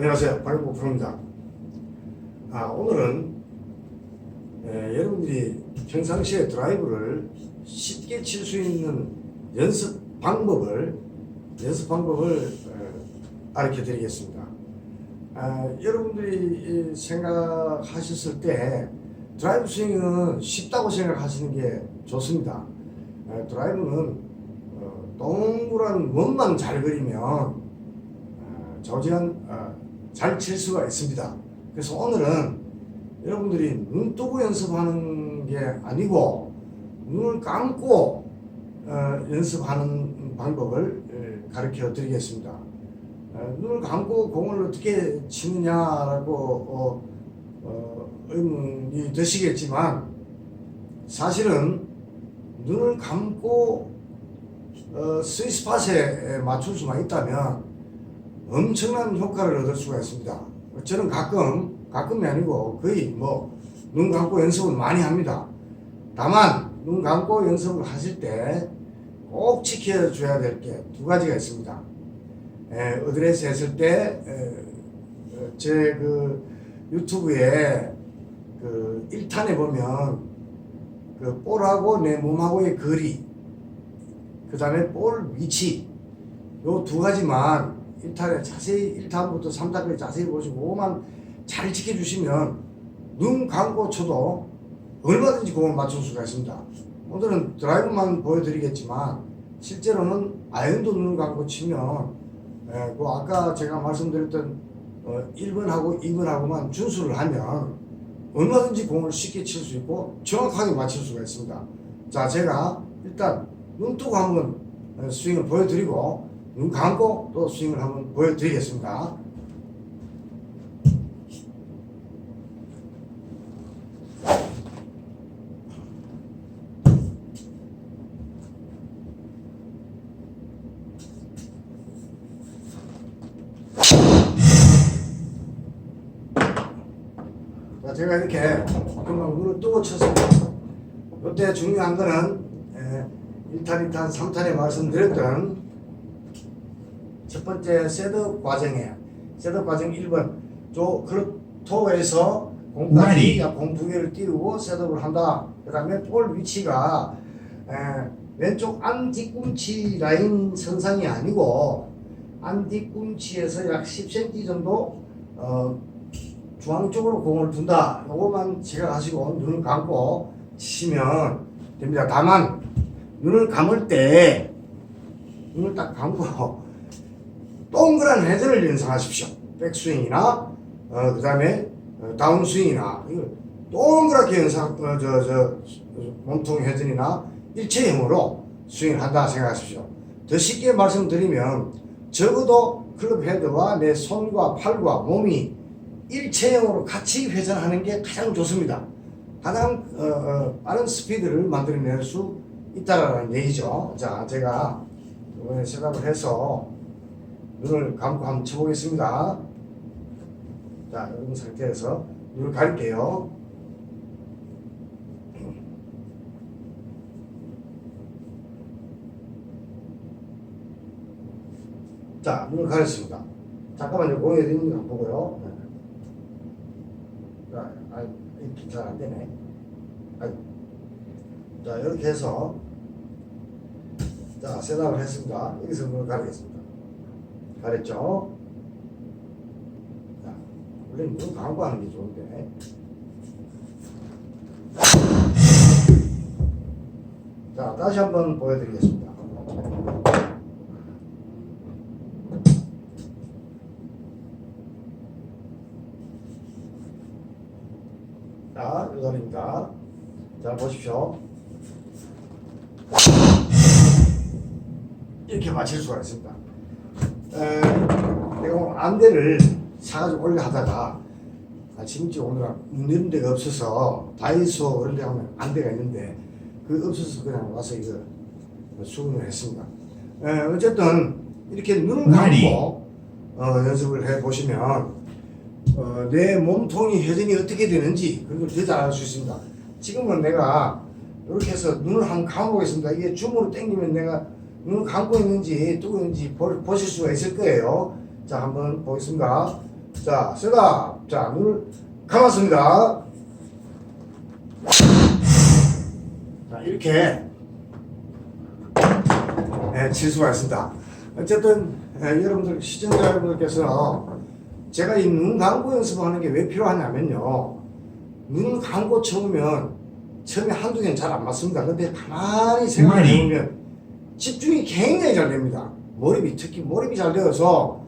안녕하세요. 박영국 프로입니다. 아, 오늘은 에, 여러분들이 평상시에 드라이브를 쉽게 칠 수 있는 연습 방법을 연습 방법을 에, 알려 드리겠습니다. 아, 여러분들이 이 생각하셨을 때 드라이브 스윙은 쉽다고 생각하시는 게 좋습니다. 에, 드라이브는 어, 동그란 원만 잘 그리면 어, 저지한 어, 잘 칠 수가 있습니다. 그래서 오늘은 여러분들이 눈 뜨고 연습하는 게 아니고 눈을 감고 어, 연습하는 방법을 에, 가르쳐 드리겠습니다. 어, 눈을 감고 공을 어떻게 치느냐라고 어, 어, 의문이 드시겠지만 사실은 눈을 감고 어, 스위스팟에 맞출 수만 있다면 엄청난 효과를 얻을 수가 있습니다. 저는 가끔, 가끔이 아니고 거의 뭐 눈 감고 연습을 많이 합니다. 다만 눈 감고 연습을 하실 때 꼭 지켜줘야 될 게 두 가지가 있습니다. 에, 어드레스 했을 때, 제 그 유튜브에 그 1탄에 보면 그 볼하고 내 몸하고의 거리, 그 다음에 볼 위치, 요 두 가지만 1탄에 자세히 1탄부터 3탄까지 자세히 보시고 그거만 잘 지켜주시면 눈 감고 쳐도 얼마든지 공을 맞출 수가 있습니다. 오늘은 드라이브만 보여드리겠지만 실제로는 아이언도 눈을 감고 치면 예, 그 아까 제가 말씀드렸던 어, 1번하고 2번하고만 준수를 하면 얼마든지 공을 쉽게 칠 수 있고 정확하게 맞출 수가 있습니다. 자, 제가 일단 눈 뜨고 한번 어, 스윙을 보여드리고 눈 감고 또 스윙을 한번 보여드리겠습니다. 자, 제가 이렇게 금방 눈을 뜨고 쳤습니다. 이때 중요한 거는 에, 1탄, 2탄, 3탄에 말씀드렸던 첫 번째 셋업 과정이에요. 셋업 과정 1번. 저 클럽토에서 공까지 Ready. 공두 개를 띄우고 셋업을 한다. 그 다음에 볼 위치가 에, 왼쪽 안 뒤꿈치 라인 선상이 아니고 안 뒤꿈치에서 약 10cm 정도 어, 중앙 쪽으로 공을 둔다. 요거만 지각하시고 눈을 감고 치시면 됩니다. 다만 눈을 감을 때 눈을 딱 감고 동그란 헤드를 연상하십시오. 백스윙이나 어, 그 다음에 어, 다운스윙이나 이걸 동그랗게 연상 어, 저, 저, 몸통 헤드이나 일체형으로 스윙을 한다 생각하십시오. 더 쉽게 말씀드리면 적어도 클럽 헤드와 내 손과 팔과 몸이 일체형으로 같이 회전하는 게 가장 좋습니다. 가장 어, 어, 빠른 스피드를 만들어낼 수 있다라는 얘기죠. 자, 제가 이번에 셋업을 해서 눈을 감고 한번 쳐보겠습니다. 자, 이런 상태에서 눈을 가릴게요. 자, 눈을 가렸습니다. 잠깐만요. 어디 있는지 한번 보고요. 네. 자, 아, 이렇게 잘안 되네. 아이고. 자, 이렇게 해서 자, 셋업을 했습니다. 여기서 눈을 가리겠습니다. 가렸죠? 자, 원래 눈 감고 하는 게 좋은데. 자, 다시 한번 보여드리겠습니다. 자, 요단입니다. 자, 보십시오. 이렇게 맞힐 수가 있습니다. 에, 내가 오늘 안대를 사가지고 올려 하다가 아침 일찍 오느라 눈 데가 없어서 다이소 그런 데 가면 안대가 있는데 그 없어서 그냥 와서 이거 수긍을 했습니다. 에, 어쨌든 이렇게 Ready. 감고 어, 연습을 해 보시면 어, 내 몸통이 회전이 어떻게 되는지 그걸 더 잘 알 수 있습니다. 지금은 내가 이렇게 해서 눈을 한번 감아보겠습니다. 이게 줌으로 당기면 내가 눈을 감고 있는지 뜨고 있는지 보, 보실 수가 있을 거예요. 자, 한번 보겠습니다. 자, 셋업. 자, 눈을 감았습니다. 자, 이렇게 예, 칠 수가 있습니다. 어쨌든 예, 여러분들 시청자 여러분들께서 제가 이 눈 감고 연습하는 게 왜 필요하냐면요. 눈 감고 쳐보면 처음에 한두 개는 잘 안 맞습니다. 근데 가만히 생각해. 보면 집중이 굉장히 잘 됩니다. 몰입이 특히 몰입이 잘 되어서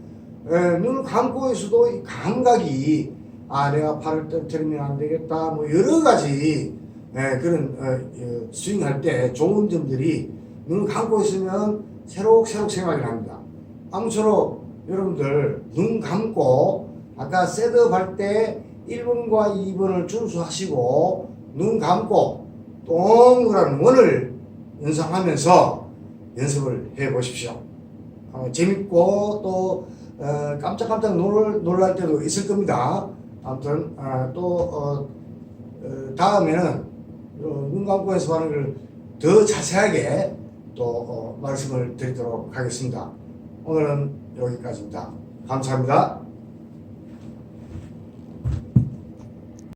예, 눈을 감고 있어도 이 감각이 아 내가 팔을 떨어뜨리면 안 되겠다 뭐 여러 가지 예, 그런 어, 어, 스윙할 때 좋은 점들이 눈을 감고 있으면 새록새록 생각이 납니다. 아무쪼록 여러분들 눈 감고 아까 셋업 할때 1번과 2번을 준수하시고 눈 감고 동그란 원을 연상하면서 연습을 해 보십시오. 어, 재밌고 또 어, 깜짝깜짝 놀, 놀랄 때도 있을 겁니다. 아무튼 아, 또 어, 어, 다음에는 어, 눈 감고 연습하는 걸 더 자세하게 또 어, 말씀을 드리도록 하겠습니다. 오늘은 여기까지입니다. 감사합니다.